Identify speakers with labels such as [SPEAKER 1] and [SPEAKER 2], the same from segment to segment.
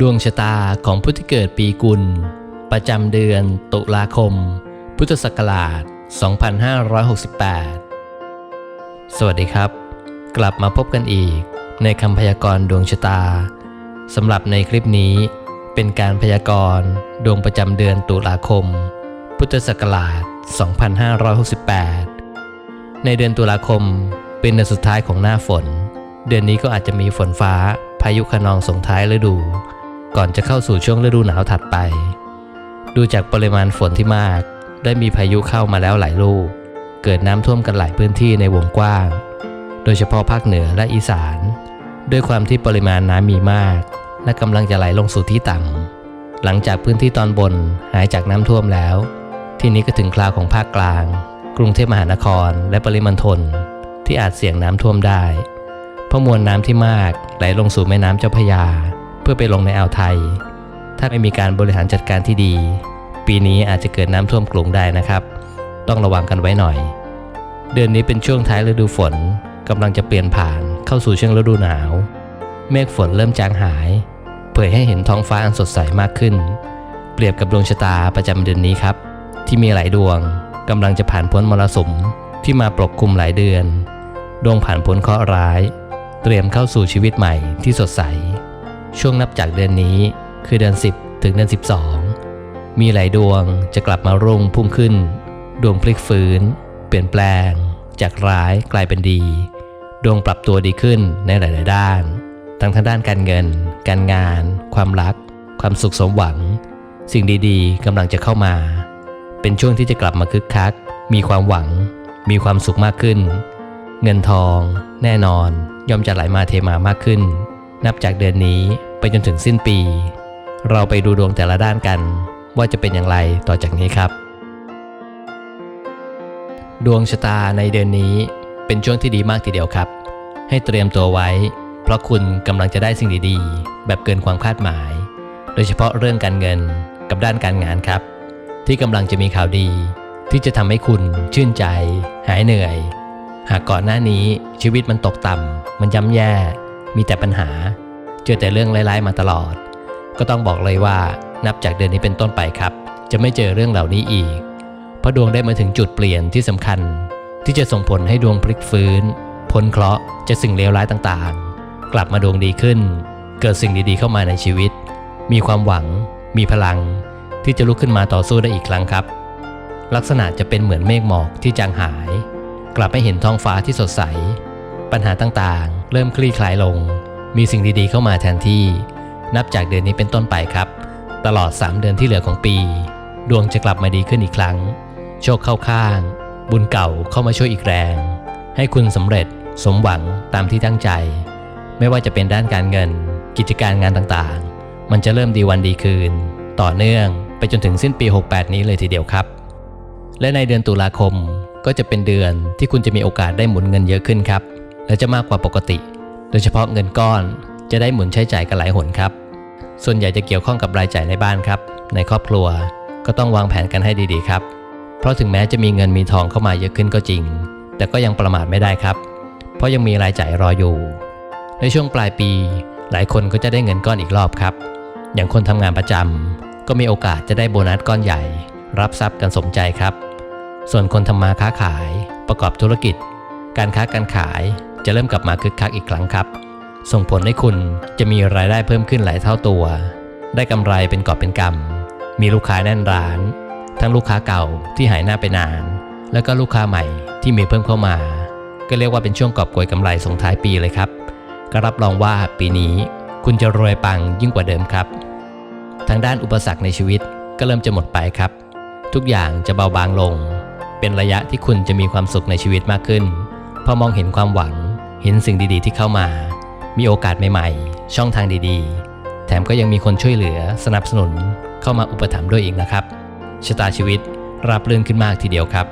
[SPEAKER 1] ดวงชะตาของผู้ที่เกิดปีกุล ประจำเดือนตุลาคม พุทธศักราช 2568 สวัสดีครับ กลับมาพบกันอีกในคำพยากรณ์ดวงชะตาสำหรับในคลิปนี้เป็นการพยากรณ์ดวงประจำเดือนตุลาคม พุทธศักราช 2568 ในเดือนตุลาคมเป็นเดือนสุดท้ายของหน้าฝน เดือนนี้ก็อาจจะมีฝนฟ้าพายุขนองส่งท้ายฤดู ก่อนจะเข้าสู่ช่วงฤดูหนาวถัดไป ดูจากปริมาณฝนที่มาก ได้มีพายุเข้ามาแล้วหลายลูก เกิดน้ำท่วมกันหลายพื้นที่ในวงกว้าง โดยเฉพาะภาคเหนือและอีสาน ด้วยความที่ปริมาณน้ำมีมาก และกำลังจะไหลลงสู่ที่ต่ำหลังจากพื้นที่ตอนบนหายจากน้ำท่วมแล้ว ที่นี้ก็ถึงคราวของภาคกลาง กรุงเทพมหานครและปริมณฑลที่อาจเสี่ยงน้ำท่วมได้ เพราะมวลน้ำที่มากไหลลงสู่แม่น้ำเจ้าพระยา เพื่อไปลงในอ่าวไทย ถ้าไม่มีการบริหารจัดการที่ดี ปีนี้อาจจะเกิดน้ำท่วมกรุงได้นะครับ ต้องระวังกันไว้หน่อย เดือนนี้เป็นช่วงท้ายฤดูฝนกำลังจะเปลี่ยนผ่านเข้าสู่ช่วงฤดูหนาว เมฆฝนเริ่มจางหาย เผยให้เห็นท้องฟ้าอันสดใสมากขึ้น เปรียบกับดวงชะตาประจำเดือนนี้ครับ ที่มีหลายดวงกำลังจะผ่านพ้นมรสุมที่มาปกคลุมหลายเดือน ดวงผ่านพ้นเคราะห์ร้าย เตรียมเข้าสู่ชีวิตใหม่ที่สดใส ช่วงนับจากเดือนนี้คือเดือน 10 ถึงเดือน 12 มีหลายดวงจะกลับมารุ่งพุ่งขึ้น ดวงพลิกฟื้น เปลี่ยนแปลง จากร้ายกลายเป็นดี ดวงปรับตัวดีขึ้นในหลาย ๆ ด้าน ทั้งทางด้านการเงิน การงาน ความรัก ความสุขสมหวัง สิ่งดี ๆกำลังจะเข้ามา เป็นช่วงที่จะกลับมาคึกคัก มีความหวัง มีความสุขมากขึ้น เงินทอง แน่นอน ย่อมจะไหลมาเทมามากขึ้น นับจากเดือนนี้ไปจนถึงสิ้นปี เราไปดูดวงแต่ละด้านกัน ว่าจะเป็นอย่างไรต่อจากนี้ครับ ดวงชะตาในเดือนนี้เป็นช่วงที่ดีมากทีเดียวครับ ให้เตรียมตัวไว้ เพราะคุณกำลังจะได้สิ่งดีๆ แบบเกินความคาดหมาย โดยเฉพาะเรื่องการเงินกับด้านการงานครับ ที่กำลังจะมีข่าวดี ที่จะทำให้คุณชื่นใจ หายเหนื่อย หากก่อนหน้านี้ชีวิตมันตกต่ำมันย่ำแย่ มีแต่ปัญหา เจอแต่เรื่องร้ายๆมาตลอด ก็ต้องบอกเลยว่านับจากเดือนนี้เป็นต้นไปครับ จะไม่เจอเรื่องเหล่านี้อีก เพราะดวงได้มาถึงจุดเปลี่ยนที่สำคัญ ที่จะส่งผลให้ดวงพลิกฟื้นพ้นเคราะห์จากสิ่งเลวร้ายต่างๆ กลับมาดวงดีขึ้น เกิดสิ่งดีๆเข้ามาในชีวิต มีความหวัง มีพลัง ที่จะลุกขึ้นมาต่อสู้ได้อีกครั้งครับ ลักษณะจะเป็นเหมือนเมฆหมอกที่จางหาย กลับไม่เห็นท้องฟ้าที่สดใส ปัญหาต่างๆ เริ่มคลี่คลายลง มีสิ่งดีๆเข้ามาแทนที่ นับจากเดือนนี้เป็นต้นไปครับ ตลอด 3 เดือนที่เหลือของปี ดวงจะกลับมาดีขึ้นอีกครั้ง โชคเข้าข้าง บุญเก่าเข้ามาช่วยอีกแรง ให้คุณสำเร็จสมหวังตามที่ตั้งใจ ไม่ว่าจะเป็นด้านการเงิน กิจการงานต่างๆ มันจะเริ่มดีวันดีคืน ต่อเนื่องไปจนถึงสิ้นปี 68 นี้เลยทีเดียวครับ และในเดือนตุลาคมก็จะเป็นเดือนที่คุณจะมีโอกาสได้หมุนเงินเยอะขึ้นครับ และจะมากกว่าปกติ โดยเฉพาะเงินก้อนจะได้หมุนใช้จ่ายกันหลายหนครับ ส่วนใหญ่จะเกี่ยวข้องกับรายจ่ายในบ้านครับ ในครอบครัวก็ต้องวางแผนกันให้ดีๆครับ เพราะถึงแม้จะมีเงินมีทองเข้ามาเยอะขึ้นก็จริง แต่ก็ยังประมาทไม่ได้ครับ เพราะยังมีรายจ่ายรออยู่ ในช่วงปลายปี หลายคนก็จะได้เงินก้อนอีกรอบครับ อย่างคนทำงานประจำก็มีโอกาสจะได้โบนัสก้อนใหญ่ รับทรัพย์กันสมใจครับ ส่วนคนทำมาค้าขาย ประกอบธุรกิจ การค้าการขาย จะเริ่มกลับมาคึกคักอีกครั้งครับ ส่งผลให้คุณจะมีรายได้เพิ่มขึ้นหลายเท่าตัว ได้กำไรเป็นกอบเป็นกำมีลูกค้าแน่นร้าน ทั้งลูกค้าเก่าที่หายหน้าไปนาน แล้วก็ลูกค้าใหม่ที่มีเพิ่มเข้ามา ก็เรียกว่าเป็นช่วงกอบโกยกำไรส่งท้ายปีเลยครับก็รับรองว่าปีนี้คุณจะรวยปังยิ่งกว่าเดิมครับ ทางด้านอุปสรรคในชีวิตก็เริ่มจะหมดไปครับ ทุกอย่างจะเบาบางลง เป็นระยะที่คุณจะมีความสุขในชีวิตมากขึ้น พอมองเห็นความหวัง เห็นสิ่งดีๆ ที่เข้ามา มีโอกาสใหม่ๆ ช่องทางดีๆ แถมก็ยังมีคนช่วยเหลือสนับสนุนเข้ามาอุปถัมภ์ด้วยอีกนะครับ ชะตาชีวิตราบรื่นขึ้นมากทีเดียวครับ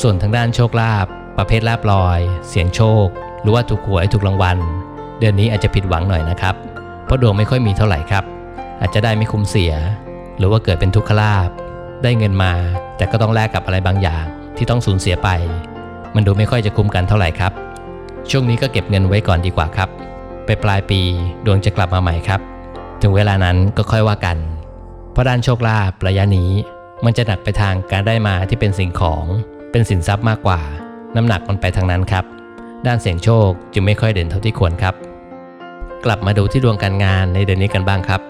[SPEAKER 1] ส่วนทางด้านโชคลาภประเภทลาบลอย เสียงโชค หรือว่าถูกหวยถูกรางวัล เดือนนี้อาจจะผิดหวังหน่อยนะครับ เพราะดวงไม่ค่อยมีเท่าไหร่ครับ อาจจะได้ไม่คุ้มเสีย หรือว่าเกิดเป็นทุกขลาภได้เงินมา แต่ก็ต้องแลกกับอะไรบางอย่างที่ต้องสูญเสียไป มันดูไม่ค่อยจะคุ้มกันเท่าไหร่ครับ ช่วงนี้ก็เก็บเงินไว้ก่อนดีกว่าครับ ไปปลายปีดวงจะกลับมาใหม่ครับ ถึงเวลานั้นก็ค่อยว่ากัน เพราะด้านโชคลาภระยะนี้ มันจะหนักไปทางการได้มาที่เป็นสิ่งของ เป็นสินทรัพย์มากกว่า น้ำหนักมันไปทางนั้นครับ ด้านเสียงโชคจึงไม่ค่อยเด่นเท่าที่ควรครับ กลับมาดูที่ดวงการงานในเดือนนี้กันบ้างครับ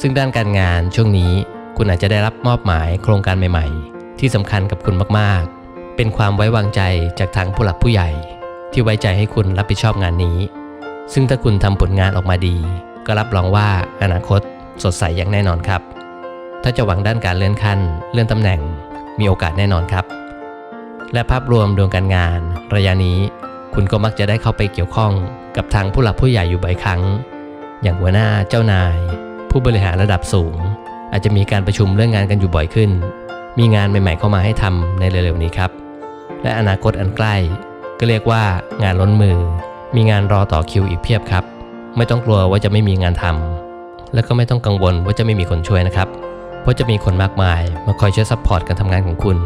[SPEAKER 1] ซึ่งด้านการงานช่วงนี้คุณอาจจะได้รับมอบหมายโครงการใหม่ ๆ ที่สำคัญกับคุณมากๆ เป็นความไว้วางใจจากทางผู้หลักผู้ใหญ่ ที่ไว้ใจให้คุณรับผิดชอบงานนี้ ซึ่งถ้าคุณทำผลงานออกมาดี ก็รับรองว่าอนาคตสดใสอย่างแน่นอนครับ ถ้าจะหวังด้านการเลื่อนขั้น เลื่อนตำแหน่ง มีโอกาสแน่นอนครับ และภาพรวมดวงการงาน ระยะนี้ คุณก็มักจะได้เข้าไปเกี่ยวข้องกับทางผู้หลักผู้ใหญ่อยู่บ่อยครั้ง อย่างหัวหน้าเจ้านาย ผู้บริหารระดับสูง อาจจะมีการประชุมเรื่องงานกันอยู่บ่อยขึ้น มีงานใหม่ ๆ เข้ามาให้ทำในเร็วๆนี้ครับ และอนาคตอันใกล้ ก็เรียกว่างานล้นมือ มีงานรอต่อคิวอีกเพียบครับ ไม่ต้องกลัวว่าจะไม่มีงานทำและก็ไม่ต้องกังวลว่าจะไม่มีคนช่วยนะครับ เพราะจะมีคนมากมายมาคอยช่วยซัพพอร์ตการทำงานของคุณ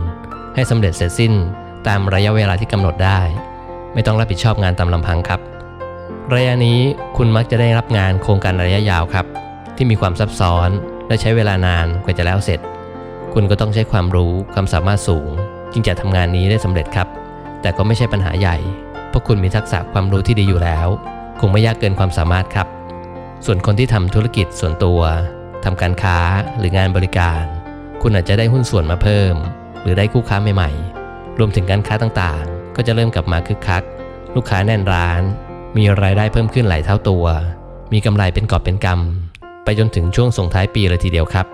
[SPEAKER 1] ให้สำเร็จเสร็จสิ้นตามระยะเวลาที่กำหนดได้ ไม่ต้องรับผิดชอบงานตามลำพังครับ ระยะนี้คุณมักจะได้รับงานโครงการระยะยาวครับ ที่มีความซับซ้อนและใช้เวลานานกว่าจะแล้วเสร็จ คุณก็ต้องใช้ความรู้ความสามารถสูง จึงจะทำงานนี้ได้สำเร็จครับ แต่ก็ไม่ใช่ปัญหาใหญ่ เพราะคุณมีทักษะความรู้ที่ดีอยู่แล้ว คงไม่ยากเกินความสามารถครับ ส่วนคนที่ทำธุรกิจส่วนตัวทำการค้าหรืองานบริการ คุณอาจจะได้หุ้นส่วนมาเพิ่ม หรือได้คู่ค้าใหม่ๆ รวมถึงการค้าต่างๆ ก็จะเริ่มกลับมาคึกคัก ลูกค้าแน่นร้าน มีรายได้เพิ่มขึ้นหลายเท่าตัว มีกำไรเป็นกอบเป็นกำไปจนถึงช่วงส่งท้ายปีเลยทีเดียวครับ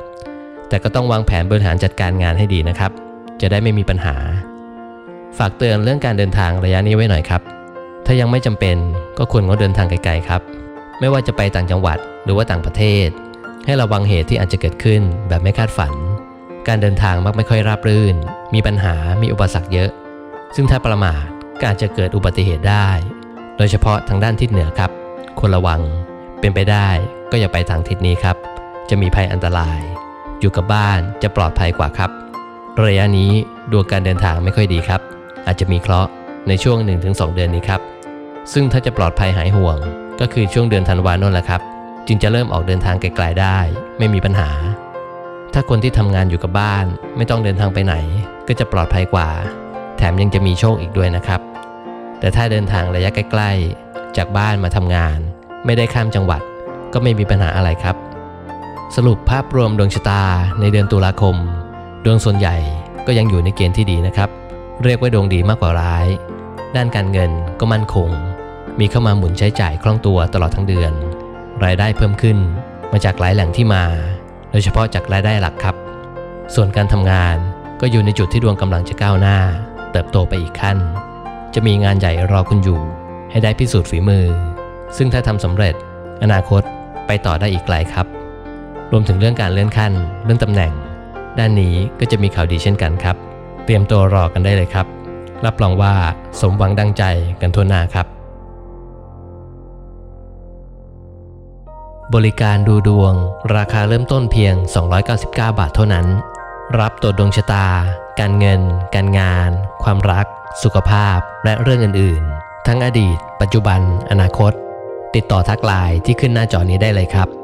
[SPEAKER 1] แต่ก็ต้องวางแผนบริหารจัดการงานให้ดีนะครับ จะได้ไม่มีปัญหา ฝากเตือนเรื่องการเดินทางระยะนี้ไว้หน่อยครับ ถ้ายังไม่จำเป็นก็ควรงดเดินทางไกลๆครับ ไม่ว่าจะไปต่างจังหวัดหรือว่าต่างประเทศ ให้ระวังเหตุที่อาจจะเกิดขึ้นแบบไม่คาดฝัน การเดินทางมักไม่ค่อยราบรื่น มีปัญหา มีอุปสรรคเยอะ ซึ่งถ้าประมาทก็อาจจะเกิดอุบัติเหตุได้ โดยเฉพาะทางด้านทิศเหนือครับ ควรระวัง เป็นไปได้ก็อย่าไปทางทิศนี้ครับ จะมีภัยอันตราย อยู่กับบ้านจะปลอดภัยกว่าครับ ระยะนี้ดวงการเดินทางไม่ค่อยดีครับ อาจจะมีเคราะห์ในช่วง 1-2 เดือนนี้ครับ ซึ่งถ้าจะปลอดภัยหายห่วง ก็คือช่วงเดือนธันวาคมนั่นแหละครับ จึงจะเริ่มออกเดินทางไกลๆได้ ไม่มีปัญหา ถ้าคนที่ทำงานอยู่กับบ้าน ไม่ต้องเดินทางไปไหน ก็จะปลอดภัยกว่า แถมยังจะมีโชคอีกด้วยนะครับ แต่ถ้าเดินทางระยะใกล้ๆ จากบ้านมาทำงาน ไม่ได้ข้ามจังหวัด ก็ไม่มีปัญหาอะไรครับ สรุปภาพรวมดวงชะตาในเดือนตุลาคม ดวงส่วนใหญ่ก็ยังอยู่ในเกณฑ์ที่ดีนะครับ เรียกว่าดวงดีมากกว่าร้าย ด้านการเงินก็มั่นคง มีเข้ามาหมุนใช้จ่ายคล่องตัวตลอดทั้งเดือน รายได้เพิ่มขึ้นมาจากหลายแหล่งที่มา โดยเฉพาะจากรายได้หลักครับ ส่วนการทำงานก็อยู่ในจุดที่ดวงกำลังจะก้าวหน้า เติบโตไปอีกขั้น จะมีงานใหญ่รอคุณอยู่ ให้ได้พิสูจน์ฝีมือ ซึ่งถ้าทำสำเร็จ อนาคตไปต่อได้อีกไกลครับ รวมถึงเรื่องการเลื่อนขั้นเลื่อนตำแหน่ง ด้านนี้ก็จะมีข่าวดีเช่นกันครับ เตรียมตัวรอกันได้เลยครับ รับรองว่าสมหวังดังใจกันทั่วหน้าครับ บริการดูดวง ราคาเริ่มต้นเพียง 299 บาทเท่านั้น รับตรวจดวงชะตา การเงิน การงาน ความรัก สุขภาพ และเรื่องอื่น ๆ ทั้งอดีต ปัจจุบัน อนาคต ติดต่อทักไลน์ที่ขึ้นหน้าจอนี้ได้เลยครับ